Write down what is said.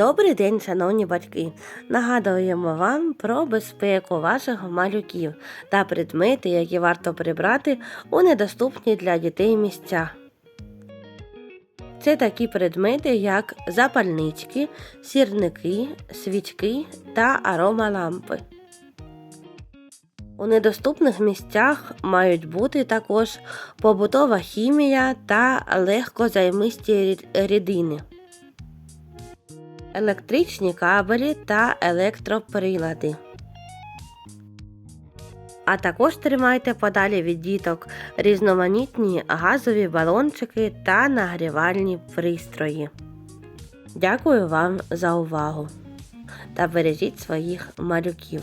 Добрий день, шановні батьки! Нагадуємо вам про безпеку ваших малюків та предмети, які варто прибрати у недоступні для дітей місця. Це такі предмети, як запальнички, сірники, свічки та аромалампи. У недоступних місцях мають бути також побутова хімія та легкозаймисті рід- рідини електричні кабелі та електроприлади. А також тримайте подалі від діток різноманітні газові балончики та нагрівальні пристрої. Дякую вам за увагу та бережіть своїх малюків.